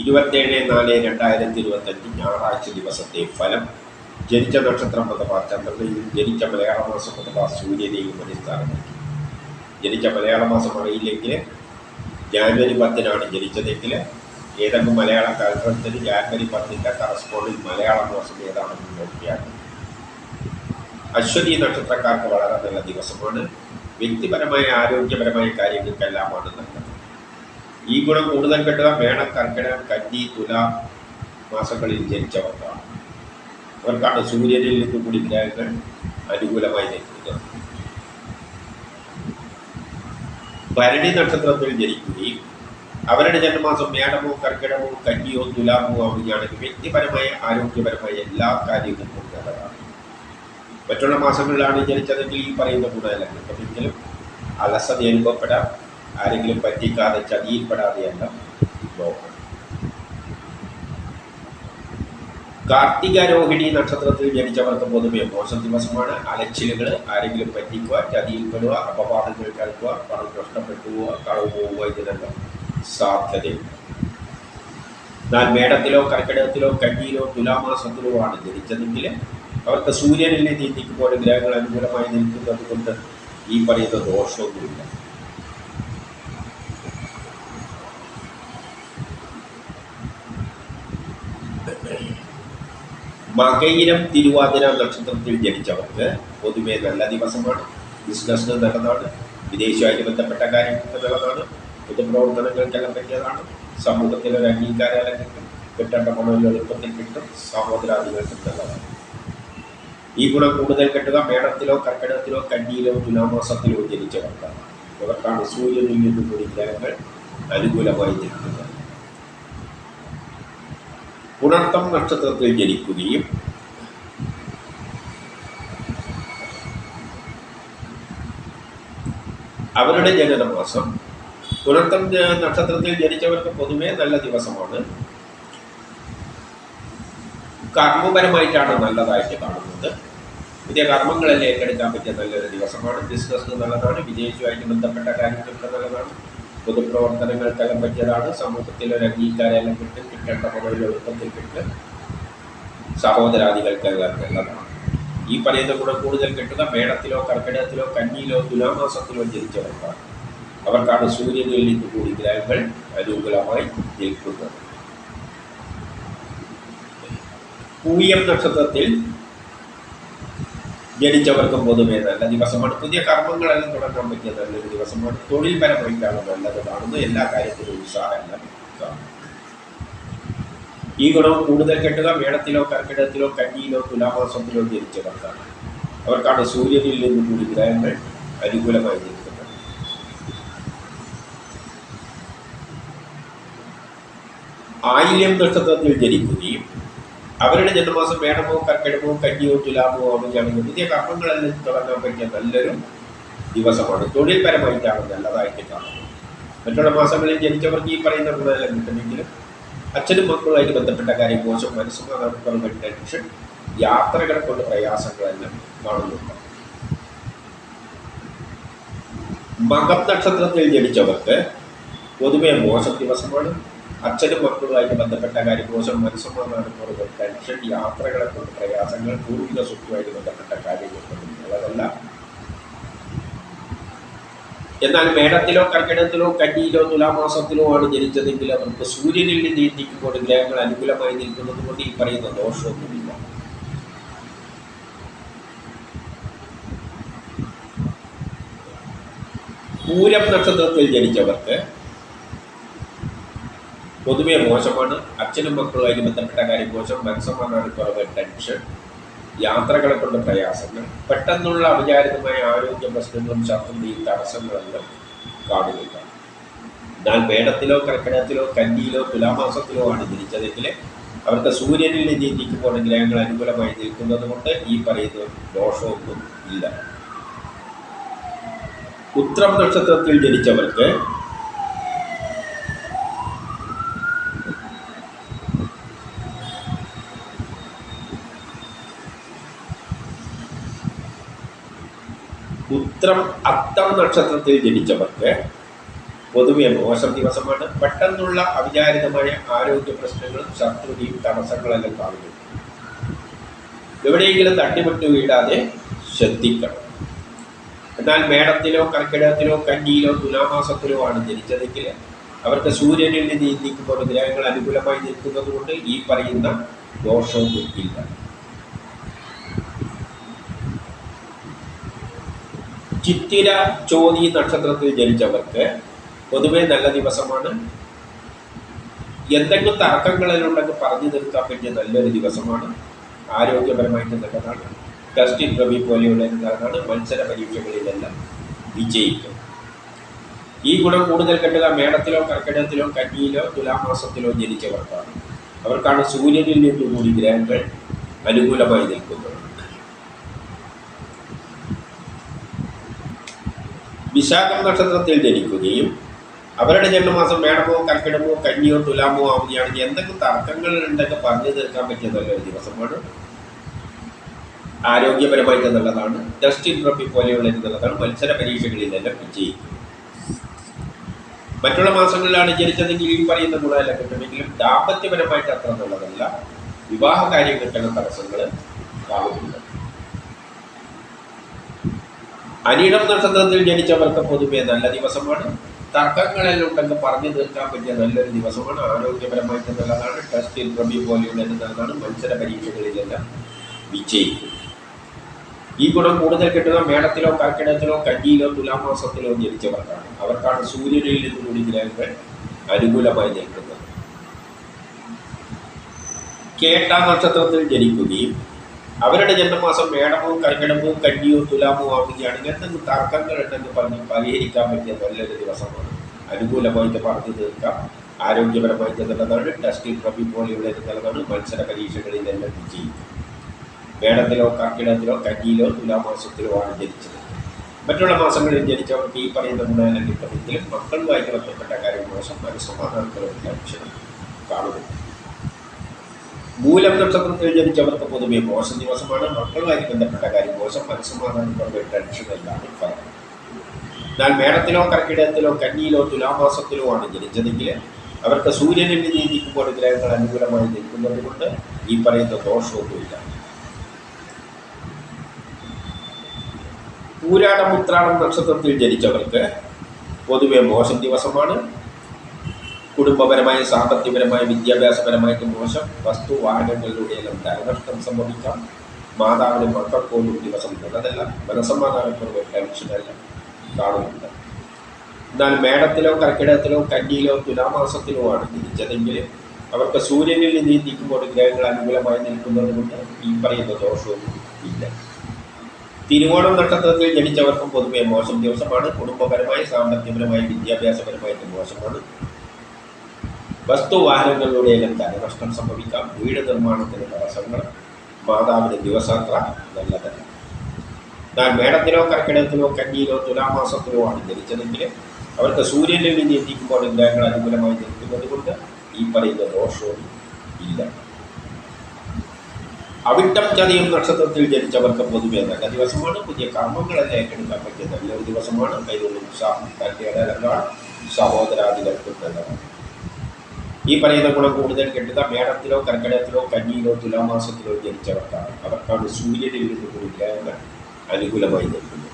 ഇരുപത്തേഴ് നാല് രണ്ടായിരത്തി ഇരുപത്തഞ്ച് ഞായറാഴ്ച ദിവസത്തെ ഫലം ജനിച്ച നക്ഷത്രം അഥവാ ചന്ദ്രനെയും ജനിച്ച മലയാള മാസം അഥവാ സൂര്യനെയും അടിസ്ഥാനമാക്കി. ജനിച്ച മലയാള മാസം അറിയില്ലെങ്കിൽ ജാനുവരി പത്തിനാണ് ജനിച്ചതെങ്കിൽ ഏതെങ്കിലും മലയാള കാലഘട്ടത്തിൽ ജാനുവരി പത്തിന്റെ കറസ്പോണ്ടിങ് മലയാള മാസം ഏതാണെന്ന് നോക്കിയാൽ അശ്വതി നക്ഷത്രക്കാർക്ക് വളരെ നല്ല ദിവസമാണ്. വ്യക്തിപരമായ ആരോഗ്യപരമായ കാര്യങ്ങൾക്കെല്ലാമാണ് നല്ലത്. ഈ ഗുണം കൂടുതൽ കിട്ടുക മേടം കർക്കിടകം കന്നി തുല മാസങ്ങളിൽ ജനിച്ചവർക്കാണ്. അവർക്കാണ് സൂര്യനിൽ നിന്ന് കൂടി ഗ്രഹങ്ങൾ അനുകൂലമായി നിൽക്കുന്നത് ഭരണി നക്ഷത്രത്തിൽ ജനിക്കുകയും അവരുടെ ജന്മമാസം മേടമോ കർക്കിടമോ കന്നിയോ തുലാമോ ആവുകയാണെങ്കിൽ വ്യക്തിപരമായ ആരോഗ്യപരമായ എല്ലാ കാര്യങ്ങൾക്കും നല്ലതാണ് മറ്റുള്ള മാസങ്ങളിലാണ് ജനിച്ചതെങ്കിൽ ഈ പറയുന്ന ഗുണമെല്ലാം അലസത അനുഭവപ്പെടാം. ആരെങ്കിലും പറ്റിക്കാതെ ചതിയിൽപ്പെടാതെയല്ല ലോകം. കാർത്തിക രോഹിണി നക്ഷത്രത്തിൽ ജനിച്ചവർക്ക് പൊതുവെ മോശം ദിവസമാണ്. അലച്ചിലുകൾ ആരെങ്കിലും പറ്റിക്കുക ചതിയിൽപ്പെടുക അപവാദങ്ങൾ കേൾക്കുക പണം നഷ്ടപ്പെട്ടു പോവുക കളവ് പോവുക ഇതിനെല്ലാം സാധ്യതയുണ്ട്. എന്നാൽ മേടത്തിലോ കർക്കിടകത്തിലോ കന്നിയിലോ തുലാമാസത്തിലോ ആണ് ജനിച്ചതെങ്കിൽ അവർക്ക് സൂര്യനിൽ നീന്തിക്കുമ്പോൾ ഗ്രഹങ്ങൾ അനുകൂലമായി നിൽക്കുന്നത് കൊണ്ട് ഈ പറയുന്ന ദോഷമൊന്നുമില്ല. മകയിരം തിരുവാതിര നക്ഷത്രത്തിൽ ജനിച്ചവർക്ക് പൊതുവെ നല്ല ദിവസമാണ്. ബിസിനസ്സിന് നല്ലതാണ് വിദേശവുമായിട്ട് ബന്ധപ്പെട്ട കാര്യങ്ങൾക്ക് നല്ലതാണ് പൊതുപ്രവർത്തനങ്ങൾക്കെല്ലാം പറ്റിയതാണ്. സമൂഹത്തിൽ ഒരു അംഗീകാരം കിട്ടും കിട്ടേണ്ട പണം എളുപ്പത്തിൽ കിട്ടും. സഹോദരാദികൾക്കും നല്ലതാണ്. ഈ ഗുണം കൂടുതൽ കിട്ടുക മേടത്തിലോ കർക്കിടത്തിലോ കന്നിയിലോ തുലാമാസത്തിലോ ജനിച്ചവർക്കാണ്. ഇവർക്കാണ് സൂര്യനിൽ നിന്നും ഗ്രഹങ്ങൾ അനുകൂലമായി നിൽക്കുന്നത്. പുണർത്തം നക്ഷത്രത്തിൽ ജനിക്കുകയും അവരുടെ ജനനമാസം പുണർത്തം നക്ഷത്രത്തിൽ ജനിച്ചവർക്ക് പൊതുവേ നല്ല ദിവസമാണ്. കർമ്മപരമായിട്ടാണ് നല്ലതായിട്ട് കാണുന്നത്. പുതിയ കർമ്മങ്ങളെല്ലാം ഏറ്റെടുക്കാൻ പറ്റിയ നല്ലൊരു ദിവസമാണ്. ബിസിനസ് നല്ലതാണ്. വിജയിച്ചുമായിട്ട് ബന്ധപ്പെട്ട കാര്യങ്ങളൊക്കെ നല്ലതാണ്. പൊതുപ്രവർത്തനങ്ങൾക്കെല്ലാം പറ്റിയതാണ്. സമൂഹത്തിൽ ഒരു അംഗീകാരം കിട്ടി കിട്ടേണ്ട മുകളിൽ എളുപ്പത്തിൽ കിട്ട്. സഹോദരാദികൾക്ക് എല്ലാം ഈ പറയുന്ന കൂടെ കൂടുതൽ കിട്ടുക മേടത്തിലോ കർക്കിടകത്തിലോ കന്നിയിലോ തുലാമാസത്തിലോ ജനിച്ചവർക്കാണ്. അവർക്കാണ് സൂര്യനിൽ കൂടി ഗ്രഹങ്ങൾ അനുകൂലമായി നിൽക്കുന്നത്. പൂയം നക്ഷത്രത്തിൽ ജനിച്ചവർക്കും പൊതുവേ നല്ല ദിവസമാണ് പുതിയ കർമ്മങ്ങളെല്ലാം തുടങ്ങാൻ പറ്റിയ നല്ലൊരു ദിവസമാണ് തൊഴിൽപരമായിട്ടാണ് നല്ലത് കാണുന്നത് എല്ലാ കാര്യത്തിലും ഉത്സാഹമല്ല ഈ ഗുണം കൂടുതൽ കെട്ടുക മേടത്തിലോ കർക്കിടത്തിലോ കന്നിയിലോ തുലാമാസത്തിലോ ജനിച്ചവർക്കാണ്. അവർക്കാണ് സൂര്യനിൽ നിന്നും കൂടി ഗ്രഹങ്ങൾ അനുകൂലമായി നിൽക്കുന്നത്. ആയില്യം നക്ഷത്രത്തിൽ ജനിക്കുകയും അവരുടെ ജന്മമാസം വേണമോ കർക്കിടമോ കഞ്ഞിയോ തുലാമോ ആവുകയാണെങ്കിൽ പുതിയ കർമ്മങ്ങളെല്ലാം തുടങ്ങാൻ പറ്റിയ നല്ലൊരു ദിവസമാണ്. തൊഴിൽപരമായിട്ടാണ് നല്ലതായിട്ട് കാണുന്നത് മറ്റുള്ള മാസങ്ങളിൽ ജനിച്ചവർക്ക് ഈ പറയുന്ന ഗുണമെല്ലാം കിട്ടുമെങ്കിലും അച്ഛനും മക്കളുമായിട്ട് ബന്ധപ്പെട്ട കാര്യം മോശം മനസ്സുമാകുന്ന ടെൻഷൻ യാത്രകളെ കൊണ്ട് പ്രയാസങ്ങളെല്ലാം കാണുന്നുണ്ട്. മകം നക്ഷത്രത്തിൽ ജനിച്ചവർക്ക് പൊതുവെ മോശം ദിവസമാണ്. അച്ഛനും മക്കളുമായിട്ട് ബന്ധപ്പെട്ട കാര്യം മോശം മനസ്സമാധാനം കുറവ് ടെൻഷൻ യാത്രകളെ കൊണ്ട് പ്രയാസങ്ങൾ പൂർവിക സ്വത്തുമായിട്ട് ബന്ധപ്പെട്ട കാര്യങ്ങൾ ഉള്ളതല്ല. എന്നാൽ മേടത്തിലോ കർക്കിടത്തിലോ കന്നിയിലോ തുലാമാസത്തിലോ ആണ് ജനിച്ചതെങ്കിൽ അവർക്ക് സൂര്യനിൽ നിന്ന് ഗ്രഹങ്ങൾ അനുകൂലമായി നിൽക്കുന്നത് കൊണ്ട് ഈ പറയുന്ന ദോഷമൊന്നുമില്ല. പൂരം നക്ഷത്രത്തിൽ ജനിച്ചവർക്ക് പൊതുവെ മോശമാണ്. അച്ഛനും മക്കളുമായി ബന്ധപ്പെട്ട കാര്യം മോശം. മനസ്സമാധാന കുറവ് ടെൻഷൻ യാത്രകളെ കൊണ്ട് പ്രയാസങ്ങൾ പെട്ടെന്നുള്ള അവിചാരിതമായ ആരോഗ്യ പ്രശ്നങ്ങളും ശത്രുതയും തടസ്സങ്ങളെല്ലാം കാണുന്നില്ല എന്നാൽ മേടത്തിലോ കർക്കിടത്തിലോ കന്നിയിലോ തുലാമാസത്തിലോ ആണ് ജനിച്ചതെങ്കിൽ അവർക്ക് സൂര്യനിൽ നിന്ന് നിൽക്കുമ്പോൾ ഗ്രഹങ്ങൾ അനുകൂലമായി നിൽക്കുന്നത് കൊണ്ട് ഈ പറയുന്ന ദോഷമൊന്നും ഇല്ല. ഉത്രം നക്ഷത്രത്തിൽ ജനിച്ചവർക്ക് ഉത്രം അത്തം നക്ഷത്രത്തിൽ ജനിച്ചവർക്ക് പൊതുവെ മോശം ദിവസമാണ്. പെട്ടെന്നുള്ള അവിചാരിതമായ ആരോഗ്യ പ്രശ്നങ്ങളും ശത്രുതയും തടസ്സങ്ങളെല്ലാം കാണുന്നു. എവിടെയെങ്കിലും തട്ടിമുട്ടി വീഴാതെ ശ്രദ്ധിക്കണം. എന്നാൽ മേടത്തിലോ കർക്കിടകത്തിലോ കന്നിയിലോ തുലാമാസത്തിലോ ആണ് ജനിച്ചതെങ്കിൽ അവർക്ക് സൂര്യനിൽ നിന്ന് നിൽക്കുമ്പോൾ ഗ്രഹങ്ങൾ അനുകൂലമായി നിൽക്കുന്നതുകൊണ്ട് ഈ പറയുന്ന ദോഷവും ഇല്ല. ചിത്തിര ചോതി നക്ഷത്രത്തിൽ ജനിച്ചവർക്ക് പൊതുവെ നല്ല ദിവസമാണ്. എന്തെങ്കിലും തർക്കങ്ങളിലുണ്ടെങ്കിൽ പറഞ്ഞു നിർത്താൻ പറ്റിയ നല്ലൊരു ദിവസമാണ്. ആരോഗ്യപരമായിട്ട് നല്ലതാണ്. ടെസ്റ്റ് പ്രവി പോലെയുള്ള നല്ലതാണ് മത്സര പരീക്ഷകളിലെല്ലാം വിജയിക്കും. ഈ ഗുണം കൂടുതൽ കിട്ടുക മേടത്തിലോ കർക്കിടകത്തിലോ കന്നിയിലോ തുലാമാസത്തിലോ ജനിച്ചവർക്കാണ്. അവർക്കാണ് സൂര്യനിൽ നിന്നുകൂടി ഗ്രഹങ്ങൾ അനുകൂലമായി നിൽക്കുന്നത്. വിശാഖം നക്ഷത്രത്തിൽ ജനിക്കുകയും അവരുടെ ജന്മമാസം മേടമോ കർക്കിടമോ കന്നിയോ തുലാമോ ആവുകയാണെങ്കിൽ എന്തൊക്കെ തർക്കങ്ങൾ ഉണ്ടെന്ന് പറഞ്ഞു തീർക്കാൻ പറ്റിയ നല്ലൊരു ദിവസമാണ്. ആരോഗ്യപരമായിട്ട് നല്ലതാണ്. ടെസ്റ്റ് ട്രോഫി പോലെയുള്ള നല്ലതാണ്. മത്സര പരീക്ഷകളിലെല്ലാം വിജയിക്കും. മറ്റുള്ള മാസങ്ങളിലാണ് ജനിച്ചതെങ്കിൽ ഈ പറയുന്ന ഗുണമെല്ലാം കിട്ടുമെങ്കിലും ദാമ്പത്യപരമായിട്ട് അത്ര നല്ലതല്ല. വിവാഹ കാര്യങ്ങൾക്കുള്ള തടസ്സങ്ങൾ കാണുന്നുണ്ട് അനിടം നക്ഷത്രത്തിൽ ജനിച്ചവർക്ക് പൊതുവെ നല്ല ദിവസമാണ്. തർക്കങ്ങളെല്ലാം ഉണ്ടെങ്കിൽ പറഞ്ഞു തീർക്കാൻ പറ്റിയ നല്ലൊരു ദിവസമാണ്. ആരോഗ്യപരമായിട്ട് നല്ലതാണ്. ടെസ്റ്റ് ഇന്റർവ്യൂ പോലെയുള്ള നല്ലതാണ്. മത്സര പരീക്ഷകളിലെല്ലാം വിജയിക്കും. ഈ ഗുണം കൂടുതൽ കിട്ടുക മേടത്തിലോ കർക്കിടത്തിലോ കന്നിയിലോ തുലാമാസത്തിലോ ജനിച്ചവർക്കാണ്. അവർക്കാണ് സൂര്യനിൽ നിന്ന് കൂടി ഗ്രഹങ്ങൾ അനുകൂലമായി നിൽക്കുന്നത്. കേട്ട നക്ഷത്രത്തിൽ ജനിക്കുകയും അവരുടെ ജന്മമാസം മേടമോ കർക്കിടമോ കന്നിയോ തുലാമോ ആവുകയാണെങ്കിൽ എന്തെങ്കിലും തർക്കങ്ങൾ ഉണ്ടെന്ന് പറഞ്ഞ് പരിഹരിക്കാൻ പറ്റിയ നല്ലൊരു ദിവസമാണ്. അനുകൂലമായിട്ട് പറഞ്ഞു തീർക്കാം. ആരോഗ്യപരമായിട്ട് നല്ലതാണ്. ടെസ്റ്റ് പ്രബി പോലെയുള്ള നല്ലതാണ്. മത്സര പരീക്ഷകളിലെല്ലാം വിജയിക്കും. മേടത്തിലോ കർക്കിടത്തിലോ കന്നിയിലോ തുലാമാസത്തിലോ ആണ് ജനിച്ചത്. മറ്റുള്ള മാസങ്ങളിൽ ജനിച്ചവർക്ക് ഈ പറയുന്ന ഗുണനം കിട്ടുമെങ്കിലും മക്കളുമായിട്ട് ബന്ധപ്പെട്ട കാര്യം മോശം. സമാധാനത്തിലുള്ള ലക്ഷണം കാണുന്നു. മൂലം നക്ഷത്രത്തിൽ ജനിച്ചവർക്ക് പൊതുവെ മോശ ദിവസമാണ് മക്കളുമായി ബന്ധപ്പെട്ട കാര്യം മോശം മനസ്സമാധാനത്തിലുള്ള ടെൻഷൻ എല്ലാം ഫലം എന്നാൽ മേടത്തിലോ കർക്കിടകത്തിലോ കന്നിയിലോ തുലാമാസത്തിലോ ആണ് ജനിച്ചതെങ്കിൽ അവർക്ക് സൂര്യനിൽ നീതിക്കുമ്പോൾ ഗ്രഹങ്ങൾ അനുകൂലമായി നിൽക്കുന്നത് കൊണ്ട് ഈ പറയുന്ന ദോഷമൊന്നുമില്ല. പൂരാടം ഉത്രാടം നക്ഷത്രത്തിൽ ജനിച്ചവർക്ക് പൊതുവെ മോശം ദിവസമാണ് കുടുംബപരമായ സാമ്പത്തികപരമായ വിദ്യാഭ്യാസപരമായിട്ട് മോശം വസ്തു വാഹനങ്ങളിലൂടെയെല്ലാം ധനനഷ്ടം സംഭവിക്കാം. മാതാവിനും മക്കൾക്കോലും ദിവസം നല്ലതല്ല. മനസമാധാനത്തോടെ ടെൻഷനെല്ലാം കാണുന്നുണ്ട് എന്നാൽ മേടത്തിലോ കർക്കിടകത്തിലോ കന്നിയിലോ തുലാമാസത്തിലോ ആണ് തിരിച്ചതെങ്കിൽ അവർക്ക് സൂര്യനിൽ നീതിക്കുമ്പോൾ ഗ്രഹങ്ങൾ അനുകൂലമായി നിൽക്കുന്നത് കൊണ്ട് ഈ പറയുന്ന ദോഷവും ഇല്ല. തിരുവോണം നക്ഷത്രത്തിൽ ജനിച്ചവർക്കും പൊതുവെ മോശം ദിവസമാണ്. കുടുംബപരമായി സാമ്പത്തികപരമായി വിദ്യാഭ്യാസപരമായിട്ട് മോശമാണ്. വസ്തു തന്നെ ധനനഷ്ടം സംഭവിക്കാം. വീട് നിർമ്മാണത്തിന് തടസ്സങ്ങൾ മാതാവിന് ദിവസാത്ര നല്ലതല്ല. എന്നാൽ മേടത്തിലോ കർക്കിടകത്തിലോ കന്നിയിലോ തുലാമാസത്തിലോ ആണ് ജനിച്ചതെങ്കിൽ അവർക്ക് സൂര്യനിൽ നിന്ന് എത്തിക്കുമ്പോൾ ഗ്രഹങ്ങൾ അനുകൂലമായി ജനിക്കുന്നത് കൊണ്ട് ഈ പറയുന്ന ദോഷവും ഇല്ല. അവിട്ടം ചതയും നക്ഷത്രത്തിൽ ജനിച്ചവർക്ക് പൊതുവെ നല്ല ദിവസമാണ്. പുതിയ കർമ്മങ്ങളെല്ലാം ഏറ്റെടുക്കാൻ പറ്റിയ നല്ലൊരു ദിവസമാണ്. അതിനുള്ള ഉത്സാഹം തന്റെ സഹോദരാദികൾക്കും നല്ലതാണ്. ഈ പറയുന്ന ഗുണം കൂടുതൽ കിട്ടുക മേടത്തിലോ കർക്കടത്തിലോ കന്നിയിലോ തുലാമാസത്തിലോ ജനിച്ചവർക്കാണ്. അവർക്കാണ് സൂര്യനിൽ നിന്ന് കൂടി ഗ്രഹങ്ങൾ അനുകൂലമായി നൽകുന്നത്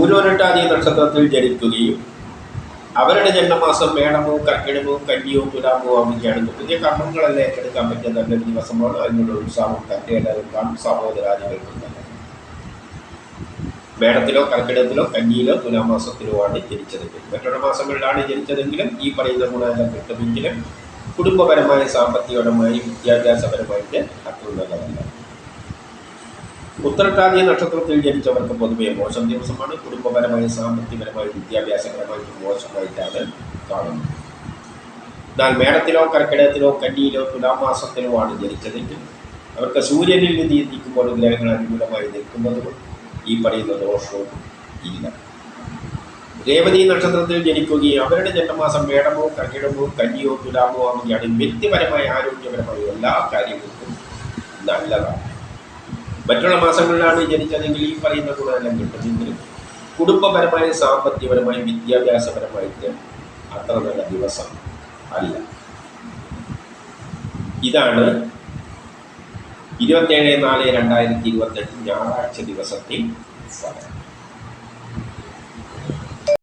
ഊരോരട്ടാതി നക്ഷത്രത്തിൽ ജനിക്കുകയും അവരുടെ ജന്മമാസം മേടമോ കർക്കിടമോ കന്നിയോ തുലാമോ ആവുകയാണെങ്കിൽ പുതിയ കർമ്മങ്ങളെല്ലാം ഏറ്റെടുക്കാൻ പറ്റുന്ന ദിവസമാണ്. അതിനുള്ള ഉത്സാഹം തന്റെ എല്ലാവർക്കും സഹോദരാദികൾക്കും നല്ലത് മേടത്തിലോ കർക്കിടത്തിലോ കന്നിയിലോ തുലാമാസത്തിലോ ആണ് ജനിച്ചതെങ്കിൽ. മറ്റുള്ള മാസങ്ങളിലാണ് ജനിച്ചതെങ്കിലും ഈ പറയുന്ന ഗുണമെല്ലാം കിട്ടുമെങ്കിലും കുടുംബപരമായ സാമ്പത്തികപരമായും വിദ്യാഭ്യാസപരമായിട്ട് അത്ര ഉത്തരട്ടാദ്യ നക്ഷത്രത്തിൽ ജനിച്ചവർക്ക് പൊതുവെ മോശം ദിവസമാണ്. കുടുംബപരമായ സാമ്പത്തികപരമായും വിദ്യാഭ്യാസപരമായിട്ട് മോശമായിട്ടാണ് കാണുന്നത്. എന്നാൽ മേടത്തിലോ കർക്കിടകത്തിലോ കന്നിയിലോ തുലാമാസത്തിലോ ആണ് ജനിച്ചതെങ്കിൽ അവർക്ക് സൂര്യനിൽ നിന്ന് നിൽക്കുമ്പോൾ ഗ്രഹങ്ങൾ അനുകൂലമായി നിൽക്കുന്നത് കൊണ്ട് ഈ പറയുന്ന ദോഷവും ഇല്ല. രേവതി നക്ഷത്രത്തിൽ ജനിക്കുകയും അവരുടെ ജന്മമാസം വേടമോ കർക്കിടമോ കഞ്ഞിയോ തുലാമോ ആവുകയാണ്. വ്യക്തിപരമായ ആരോഗ്യപരമായ എല്ലാ കാര്യങ്ങൾക്കും നല്ലതാണ്. മറ്റുള്ള മാസങ്ങളിലാണ് ജനിച്ചതെങ്കിൽ ഈ പറയുന്ന ഗുണമെല്ലാം കിട്ടുമെങ്കിലും കുടുംബപരമായ സാമ്പത്തികപരമായ വിദ്യാഭ്യാസപരമായിട്ട് അത്ര നല്ല ദിവസം അല്ല. ഇതാണ് ഇരുപത്തേഴ് നാല് രണ്ടായിരത്തി ഇരുപത്തെട്ട് ഞായറാഴ്ച ദിവസത്തിൽ